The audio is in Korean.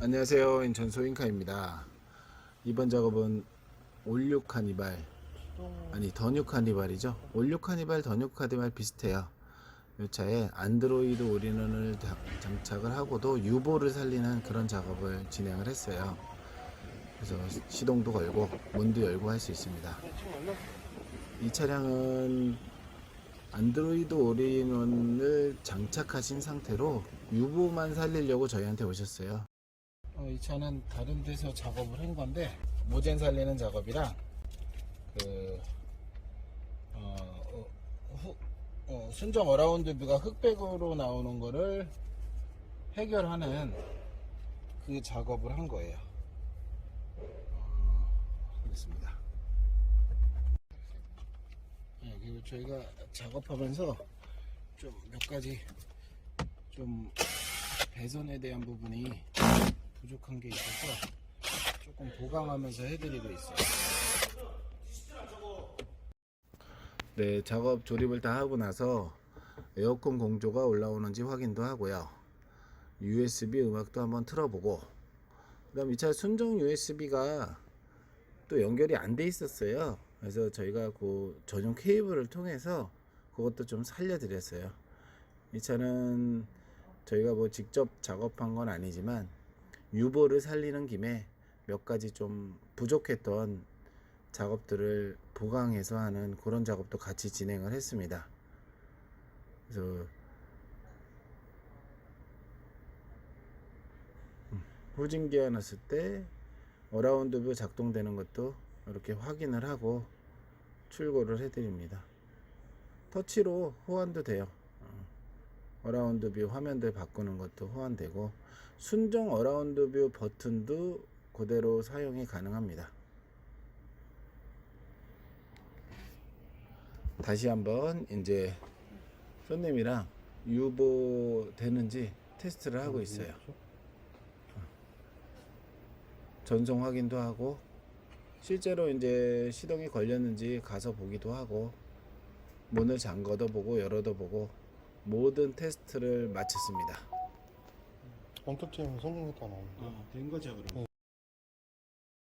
안녕하세요. 인천 소인카입니다. 이번 작업은 올육 카니발 아니 더뉴 카니발이죠. 올육 카니발, 더뉴 카니발 비슷해요. 이 차에 안드로이드 올인원을 자- 장착을 하고도 유보를 살리는 그런 작업을 진행을 했어요. 그래서 시- 시동도 걸고 문도 열고 할 수 있습니다. 이 차량은 안드로이드 올인원을 장착하신 상태로 유보만 살리려고 저희한테 오셨어요. 어, 이 차는 다른 데서 작업을 한 건데 모젠 살리는 작업이랑 그 어, 어, 후- 어, 순정 어라운드 뷰가 흑백으로 나오는 거를 해결하는 그 작업을 한 거예요. 어, 그렇습니다. 네, 그리고 저희가 작업하면서 좀 몇 가지 좀 배선에 대한 부분이 부족한 게 있어서 조금 보강하면서 해드리고 있어요. 네, 작업 조립을 다 하고 나서 에어컨 공조가 올라오는지 확인도 하고요. USB 음악도 한번 틀어보고, 그다음 이 차 순정 USB가 또 연결이 안 돼 있었어요. 그래서 저희가 그 전용 케이블을 통해서 그것도 좀 살려드렸어요. 이 차는 저희가 뭐 직접 작업한 건 아니지만 유보를 살리는 김에 몇 가지 좀 부족했던 작업들을 보강해서 하는 그런 작업도 같이 진행을 했습니다. 그래서 음, 후진기어 놨을 때 어라운드 뷰 작동되는 것도 이렇게 확인을 하고 출고를 해드립니다. 터치로 호환도 돼요. 어, 어라운드 뷰 화면들 바꾸는 것도 호환되고 순정 어라운드 뷰 버튼도 그대로 사용이 가능합니다. 다시 한번 이제 손님이랑 유보 되는지 테스트를 하고 있어요. 전송 확인도 하고 실제로 이제 시동이 걸렸는지 가서 보기도 하고 문을 잠궈도 보고 열어도 보고 모든 테스트를 마쳤습니다. 원격 제어는 성공했다 나오는데 된 거죠 그럼.